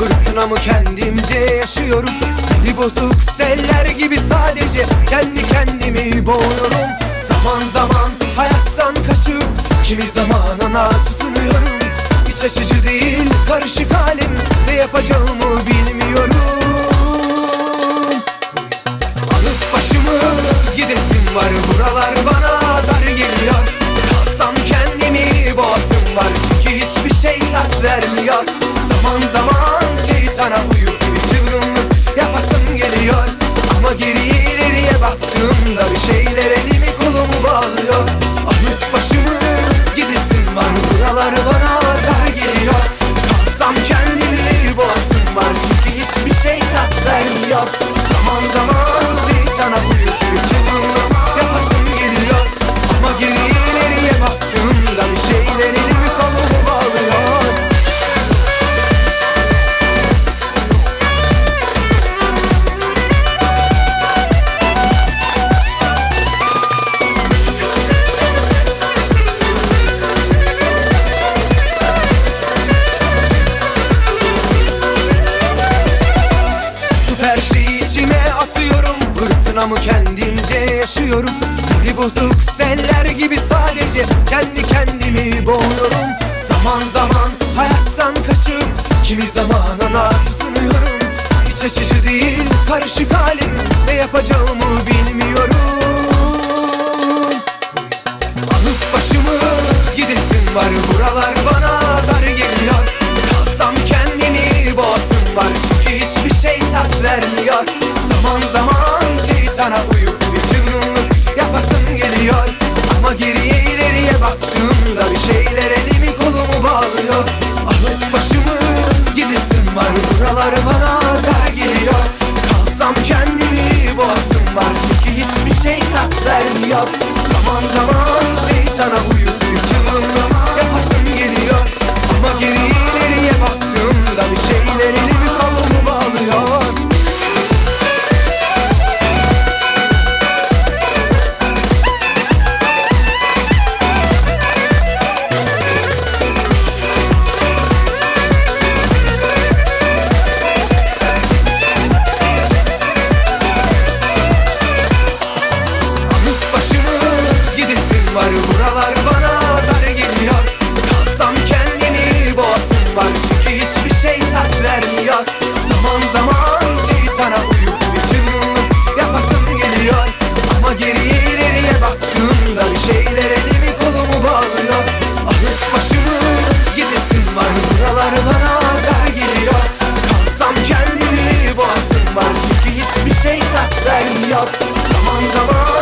Fırtınamı kendimce yaşıyorum? Deli bozuk seller gibi sadece Kendi kendimi boğuyorum. Zaman zaman hayattan kaçıp Kimi zamanına tutunuyorum. İç açıcı değil karışık halim. Ne yapacağımı bilmiyorum. Alıp başımı gidesim var. Buralar bana dar geliyor. Kalsam kendimi boğazım var. Çünkü hiçbir şey tat vermiyor Zaman zaman şeytana uyup bir çılgınlık yapasım geliyor. Ama geriye ileriye baktığımda bir şeyler Fırtınamı kendimce yaşıyorum? Deli bozuk seller gibi sadece Kendi kendimi boğuyorum. Zaman zaman hayattan kaçıp Kimi zamanına tutunuyorum. İç açıcı değil karışık halim. Ne yapacağımı bilmiyorum. Alıp başımı gidesim var Buralar bana dar geliyor. Kalsam kendimi boğazım var Çünkü hiçbir şey tat vermiyor. Zaman zaman baktığımda bir şeyler elimi kolumu bağlıyor. Alıp başımı gidesim var buralar bana dar geliyor. Kalsam kendimi boğazım var çünkü hiçbir şey tat vermiyor. Zaman zaman şeytana uyuyor var buralar bana dar geliyor. Kalsam kendimi boğasım var çünkü hiçbir şey tat vermiyor. Zaman zaman şeytana uyup bir çılgınlık yapasım geliyor. Ama geriye ileriye baktığımda bir şeyler elimi kolumu bağlıyor. Alıp başımı gidesim var buralar bana dar geliyor. Kalsam kendimi boğasım var çünkü hiçbir şey tat vermiyor. Zaman zaman